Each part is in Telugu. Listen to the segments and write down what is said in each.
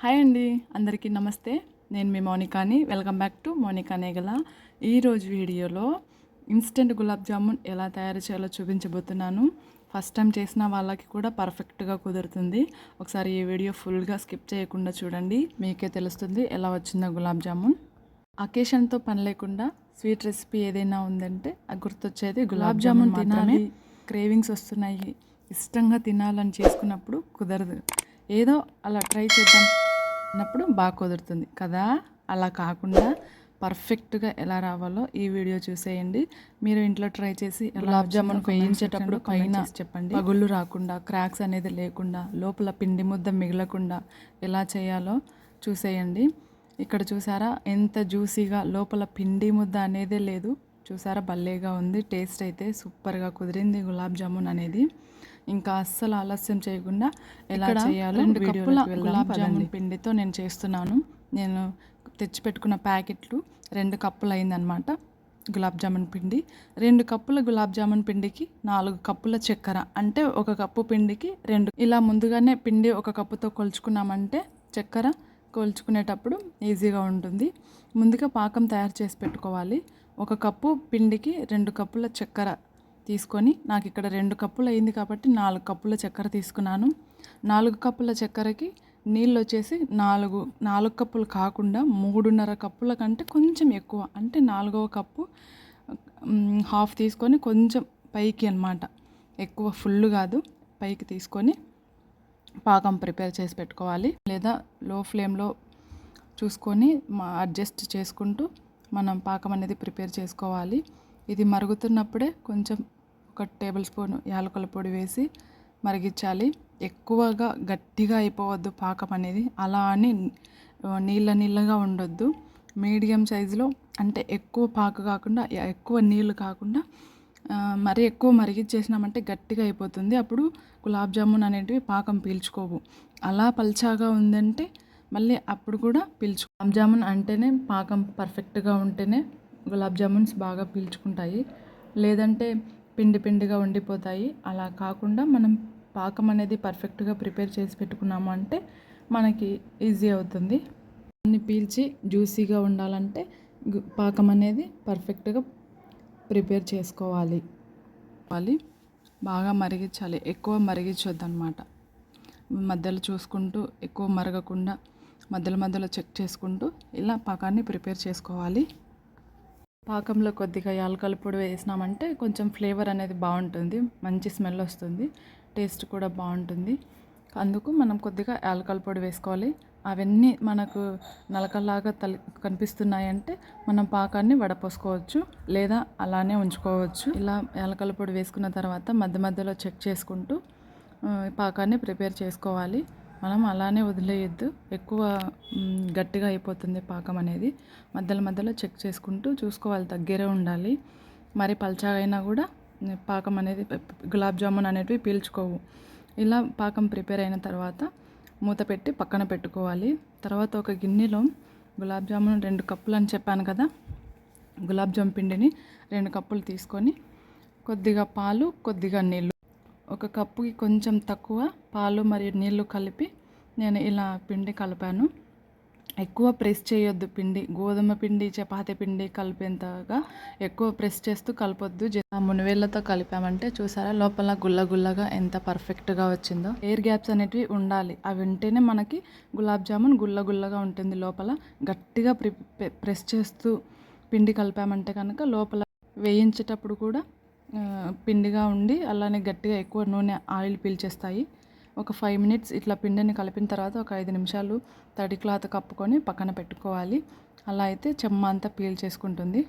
హాయ్ అండి అందరికీ నమస్తే. నేను మీ మౌనికాని. Welcome back to Mounika Negala. ఈరోజు వీడియోలో ఇన్స్టెంట్ గులాబ్ జామున్ ఎలా తయారు చేయాలో చూపించబోతున్నాను. ఫస్ట్ టైం చేసిన వాళ్ళకి కూడా పర్ఫెక్ట్గా కుదురుతుంది. ఒకసారి ఈ వీడియో ఫుల్గా స్కిప్ చేయకుండా చూడండి. మీకే తెలుస్తుంది ఎలా వచ్చిందో గులాబ్ జామున్. అకేషన్తో పని లేకుండా స్వీట్ రెసిపీ ఏదైనా ఉందంటే అది గుర్తొచ్చేది గులాబ్ జామున్ తినాలి. క్రేవింగ్స్ వస్తున్నాయి. ఇష్టంగా తినాలని చేసుకున్నప్పుడు కుదరదు. ఏదో అలా ట్రై చేద్దాం. అన్నప్పుడు బాగా కుదురుతుంది కదా? అలా కాకుండా పర్ఫెక్ట్గా ఎలా రావాలో ఈ వీడియో చూసేయండి. మీరు ఇంట్లో ట్రై చేసి గులాబ్ జామున్ వేయించేటప్పుడు పైన చెప్పండి. పగుళ్ళు రాకుండా క్రాక్స్ అనేది లేకుండా లోపల పిండి ముద్ద మిగలకుండా ఎలా చేయాలో చూసేయండి. ఇక్కడ చూసారా? ఎంత జ్యూసీగా లోపల పిండి ముద్ద అనేదే లేదు. చూసారా? భలేగా ఉంది. టేస్ట్ అయితే సూపర్గా కుదిరింది గులాబ్ జామున్ అనేది. ఇంకా అస్సలు ఆలస్యం చేయకుండా ఎలా చేయాలో రెండు కప్పుల గులాబ్ జామున్ పిండితో నేను చేస్తున్నాను. నేను తెచ్చిపెట్టుకున్న ప్యాకెట్లు రెండు కప్పులు అయిందనమాట గులాబ్ జామున్ పిండి. రెండు కప్పుల గులాబ్ జామున్ పిండికి నాలుగు కప్పుల చక్కెర అంటే ఒక కప్పు పిండికి రెండు. ఇలా ముందుగానే పిండి ఒక కప్పుతో కొలుచుకున్నామంటే చక్కెర కొలుచుకునేటప్పుడు ఈజీగా ఉంటుంది. ముందుగా పాకం తయారు చేసి పెట్టుకోవాలి. ఒక కప్పు పిండికి రెండు కప్పుల చక్కెర తీసుకొని నాకు ఇక్కడ రెండు కప్పులు అయింది కాబట్టి నాలుగు కప్పుల చక్కెర తీసుకున్నాను. నాలుగు కప్పుల చక్కెరకి నీళ్ళు వచ్చేసి నాలుగు నాలుగు కప్పులు కాకుండా మూడున్నర కప్పుల కంటే కొంచెం ఎక్కువ అంటే నాలుగవ కప్పు హాఫ్ తీసుకొని కొంచెం పైకి అనమాట ఎక్కువ ఫుల్ కాదు పైకి తీసుకొని పాకం ప్రిపేర్ చేసి పెట్టుకోవాలి. లేదా లో ఫ్లేమ్లో చూసుకొని అడ్జస్ట్ చేసుకుంటూ మనం పాకం అనేది ప్రిపేర్ చేసుకోవాలి. ఇది మరుగుతున్నప్పుడే కొంచెం ఒక టేబుల్ స్పూన్ యాలకుల పొడి వేసి మరిగించాలి. ఎక్కువగా గట్టిగా అయిపోవద్దు పాకం అనేది. అలా అని నీళ్ళ నీళ్ళగా ఉండొద్దు. మీడియం సైజులో అంటే ఎక్కువ పాక కాకుండా ఎక్కువ నీళ్ళు కాకుండా మరి ఎక్కువ మరిగిచ్చేసినామంటే గట్టిగా అయిపోతుంది. అప్పుడు గులాబ్ జామున్ అనేటివి పాకం పీల్చుకోవు. అలా పల్చాగా ఉందంటే మళ్ళీ అప్పుడు కూడా పీల్చు గులాబ్ జామున్ అంటేనే పాకం పర్ఫెక్ట్గా ఉంటేనే గులాబ్ జామున్స్ బాగా పీల్చుకుంటాయి. లేదంటే పిండి పిండిగా ఉండిపోతాయి. అలా కాకుండా మనం పాకం అనేది పర్ఫెక్ట్గా ప్రిపేర్ చేసి పెట్టుకున్నాము అంటే మనకి ఈజీ అవుతుంది. అన్ని పీల్చి జ్యూసీగా ఉండాలంటే పాకం అనేది పర్ఫెక్ట్గా ప్రిపేర్ చేసుకోవాలి. బాగా మరిగించాలి. ఎక్కువ మరిగించొద్దనమాట మధ్యలో చూసుకుంటూ ఎక్కువ మరగకుండా మధ్యలో మధ్యలో చెక్ చేసుకుంటూ ఇలా పాకాన్ని ప్రిపేర్ చేసుకోవాలి. పాకంలో కొద్దిగా యాలకల పొడి వేసినామంటే కొంచెం ఫ్లేవర్ అనేది బాగుంటుంది. మంచి స్మెల్ వస్తుంది. టేస్ట్ కూడా బాగుంటుంది. అందుకు మనం కొద్దిగా యాలకల పొడి వేసుకోవాలి. అవన్నీ మనకు నలకలాగా తలి కనిపిస్తున్నాయంటే మనం పాకాన్ని వడపోసుకోవచ్చు లేదా అలానే ఉంచుకోవచ్చు. ఇలా యాలకల పొడి వేసుకున్న తర్వాత మధ్య మధ్యలో చెక్ చేసుకుంటూ పాకాన్ని ప్రిపేర్ చేసుకోవాలి. మనం అలానే వదిలేయద్దు. ఎక్కువ గట్టిగా అయిపోతుంది పాకం అనేది. మధ్యలో మధ్యలో చెక్ చేసుకుంటూ చూసుకోవాలి దగ్గరే ఉండాలి. మరి పల్చగా అయినా కూడా పాకం అనేది గులాబ్ జామున్ అనేటివి పీల్చుకోవు. ఇలా పాకం ప్రిపేర్ అయిన తర్వాత మూత పెట్టి పక్కన పెట్టుకోవాలి. తర్వాత ఒక గిన్నెలో గులాబ్ జామున్ రెండు కప్పులు అని చెప్పాను కదా గులాబ్ జామ్ పిండిని రెండు కప్పులు తీసుకొని కొద్దిగా పాలు కొద్దిగా నీళ్ళు ఒక కప్పుకి కొంచెం తక్కువ పాలు మరియు నీళ్ళు కలిపి నేను ఇలా పిండి కలిపాను. ఎక్కువ ప్రెస్ చేయొద్దు పిండి గోధుమ పిండి చపాతి పిండి కలిపేంతగా ఎక్కువ ప్రెస్ చేస్తూ కలపొద్దు. మునివేళ్ళతో కలిపామంటే చూసారా లోపల గుల్ల గుల్లగా ఎంత పర్ఫెక్ట్గా వచ్చిందో. ఎయిర్ గ్యాప్స్ అనేటివి ఉండాలి. అవి ఉంటేనే మనకి గులాబ్ జామున్ గుల్ల గుల్లగా ఉంటుంది. లోపల గట్టిగా ప్రెస్ చేస్తూ పిండి కలిపామంటే కనుక లోపల వేయించేటప్పుడు కూడా పిండిగా ఉండి అలానే గట్టిగా ఎక్కువ నూనె ఆయిల్ పీల్చేస్తాయి. ఒక ఫైవ్ మినిట్స్ ఇట్లా పిండిని కలిపిన తర్వాత ఒక ఐదు నిమిషాలు తడి క్లాత్ కప్పుకొని పక్కన పెట్టుకోవాలి. అలా అయితే చెమ్మ అంతా పీల్ చేసుకుంటుంది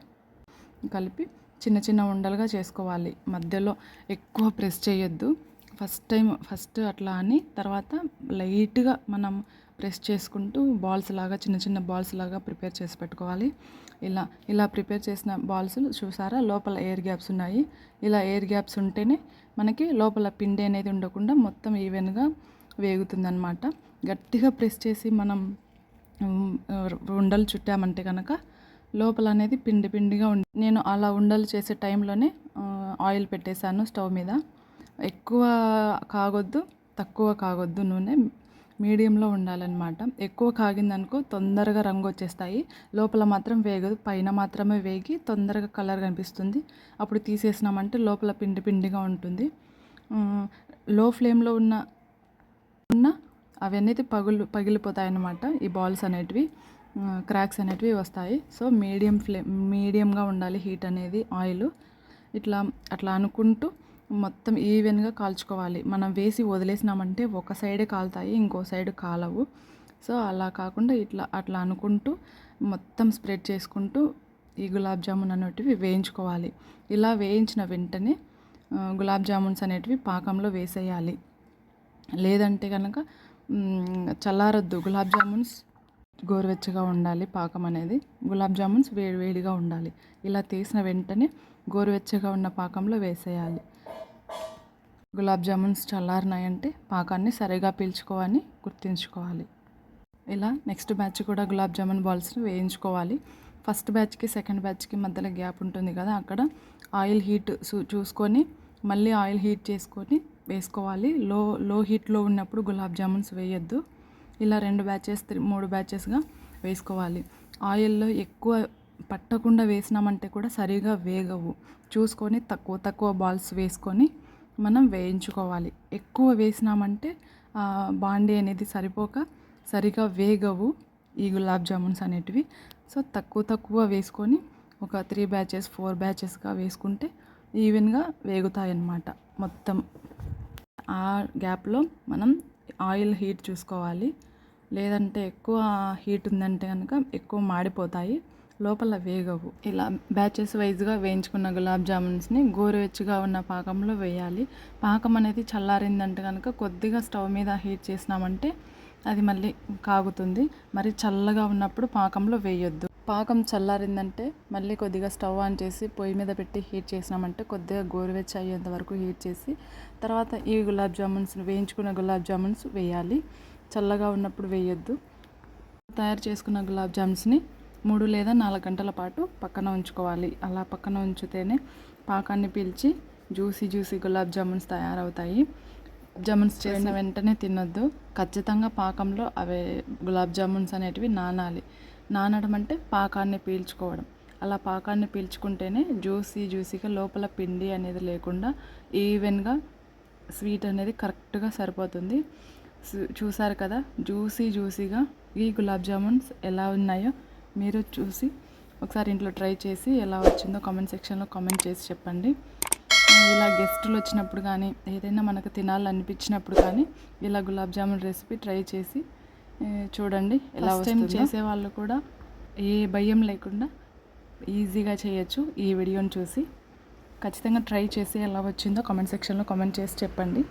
కలిపి చిన్న చిన్న ఉండలుగా చేసుకోవాలి. మధ్యలో ఎక్కువ ప్రెస్ చేయొద్దు. ఫస్ట్ టైం ఫస్ట్ అట్లా అని తర్వాత లైట్గా మనం ప్రెస్ చేసుకుంటూ బాల్స్ లాగా చిన్న చిన్న బాల్స్ లాగా ప్రిపేర్ చేసి పెట్టుకోవాలి. ఇలా ఇలా ప్రిపేర్ చేసిన బాల్స్ చూసారా? లోపల ఎయిర్ గ్యాప్స్ ఉన్నాయి. ఇలా ఎయిర్ గ్యాప్స్ ఉంటేనే మనకి లోపల పిండి అనేది ఉండకుండా మొత్తం ఈవెన్గా వేగుతుందనమాట గట్టిగా ప్రెస్ చేసి మనం ఉండలు చుట్టామంటే కనుక లోపల అనేది పిండి పిండిగా ఉండి నేను అలా ఉండలు చేసే టైంలోనే ఆయిల్ పెట్టేశాను స్టవ్ మీద. ఎక్కువ కాగొద్దు తక్కువ కాగొద్దు నూనె. మీడియంలో ఉండాలన్నమాట. ఎక్కువ కాగిందనుకో తొందరగా రంగు వచ్చేస్తాయి లోపల మాత్రం వేగదు. పైన మాత్రమే వేగి తొందరగా కలర్ కనిపిస్తుంది. అప్పుడు తీసేసినామంటే లోపల పిండి పిండిగా ఉంటుంది. లో ఫ్లేమ్లో ఉన్న ఉన్న అవన్నీ పగులు పగిలిపోతాయి అన్నమాట ఈ బాల్స్ అనేటివి. క్రాక్స్ అనేటివి వస్తాయి. సో మీడియం ఫ్లేమ్ మీడియంగా ఉండాలి హీట్ అనేది ఆయిల్. ఇట్లా అట్లా అనుకుంటూ మొత్తం ఈవెన్గా కాల్చుకోవాలి. మనం వేసి వదిలేసినామంటే ఒక సైడే కాలుతాయి ఇంకో సైడ్ కాలవు. సో అలా కాకుండా ఇట్లా అట్లా అనుకుంటూ మొత్తం స్ప్రెడ్ చేసుకుంటూ ఈ గులాబ్ జామున్ అనేటివి వేయించుకోవాలి. ఇలా వేయించిన వెంటనే గులాబ్ జామున్స్ అనేటివి పాకంలో వేసేయాలి. లేదంటే కనుక చల్లారొద్దు. గులాబ్ జామున్స్ గోరువెచ్చగా ఉండాలి పాకం అనేది. గులాబ్ జామున్స్ వేడి వేడిగా ఉండాలి. ఇలా తీసిన వెంటనే గోరువెచ్చగా ఉన్న పాకంలో వేసేయాలి. గులాబ్ జామున్స్ చల్లారినాయంటే పాకాన్ని సరిగా పీల్చుకోవని గుర్తుంచుకోవాలి. ఇలా నెక్స్ట్ బ్యాచ్ కూడా గులాబ్ జామున్ బాల్స్ని వేయించుకోవాలి. ఫస్ట్ బ్యాచ్కి సెకండ్ బ్యాచ్కి మధ్యలో గ్యాప్ ఉంటుంది కదా అక్కడ ఆయిల్ హీట్ చూసుకొని మళ్ళీ ఆయిల్ హీట్ చేసుకొని వేసుకోవాలి. లో లో హీట్లో ఉన్నప్పుడు గులాబ్ జామున్స్ వేయొద్దు. ఇలా రెండు బ్యాచెస్ మూడు బ్యాచెస్గా వేసుకోవాలి. ఆయిల్లో ఎక్కువ పట్టకుండా వేసినామంటే కూడా సరిగా వేగవు. చూసుకొని తక్కువ తక్కువ బాల్స్ వేసుకొని మనం వేయించుకోవాలి. ఎక్కువ వేసినామంటే బాండీ అనేది సరిపోక సరిగా వేగవు ఈ గులాబ్ జామున్స్ అనేటివి. సో తక్కువ తక్కువ వేసుకొని ఒక త్రీ బ్యాచెస్ ఫోర్ బ్యాచెస్గా వేసుకుంటే ఈవెన్గా వేగుతాయి అన్నమాట మొత్తం. ఆ గ్యాప్లో మనం ఆయిల్ హీట్ చూసుకోవాలి. లేదంటే ఎక్కువ హీట్ ఉందంటే కనుక ఎక్కువ మాడిపోతాయి. లోపల వేగవు. ఇలా బ్యాచెస్ వైజ్గా వేయించుకున్న గులాబ్ జామున్స్ని గోరువెచ్చగా ఉన్న పాకంలో వేయాలి. పాకం అనేది చల్లారిందంటే కనుక కొద్దిగా స్టవ్ మీద హీట్ చేసినామంటే అది మళ్ళీ కాగుతుంది. మరి చల్లగా ఉన్నప్పుడు పాకంలో వేయొద్దు. పాకం చల్లారిందంటే మళ్ళీ కొద్దిగా స్టవ్ ఆన్ చేసి పొయ్యి మీద పెట్టి హీట్ చేసినామంటే కొద్దిగా గోరువెచ్చ అయ్యేంత వరకు హీట్ చేసి తర్వాత ఈ గులాబ్ జామున్స్ వేయించుకున్న గులాబ్ జామున్స్ వేయాలి. చల్లగా ఉన్నప్పుడు వేయొద్దు. తయారు చేసుకున్న గులాబ్ జామున్స్ని మూడు లేదా నాలుగు గంటల పాటు పక్కన ఉంచుకోవాలి. అలా పక్కన ఉంచితేనే పాకాన్ని పీల్చి జ్యూసీ జ్యూసీ గులాబ్ జామున్స్ తయారవుతాయి. జామున్స్ చేసిన వెంటనే తినొద్దు. ఖచ్చితంగా పాకంలో అవే గులాబ్ జామున్స్ అనేటివి నానాలి. నానడం అంటే పాకాన్ని పీల్చుకోవడం. అలా పాకాన్ని పీల్చుకుంటేనే జ్యూసీ జ్యూసీగా లోపల పిండి అనేది లేకుండా ఈవెన్గా స్వీట్ అనేది కరెక్ట్గా సరిపోతుంది. చూసారు కదా? జ్యూసీ జ్యూసీగా ఈ గులాబ్ జామున్స్ ఎలా ఉన్నాయో మీరు చూసి ఒకసారి ఇంట్లో ట్రై చేసి ఎలా వచ్చిందో కామెంట్ సెక్షన్లో కామెంట్ చేసి చెప్పండి. ఇలా గెస్టులు వచ్చినప్పుడు కానీ ఏదైనా మనకు తినాలనిపించినప్పుడు కానీ ఇలా గులాబ్ జామున్ రెసిపీ ట్రై చేసి చూడండి ఎలా టైం చేసే వాళ్ళు కూడా ఏ భయం లేకుండా ఈజీగా చేయొచ్చు ఈ వీడియోని చూసి. ఖచ్చితంగా ట్రై చేసి ఎలా వచ్చిందో కామెంట్ సెక్షన్లో కామెంట్ చేసి చెప్పండి.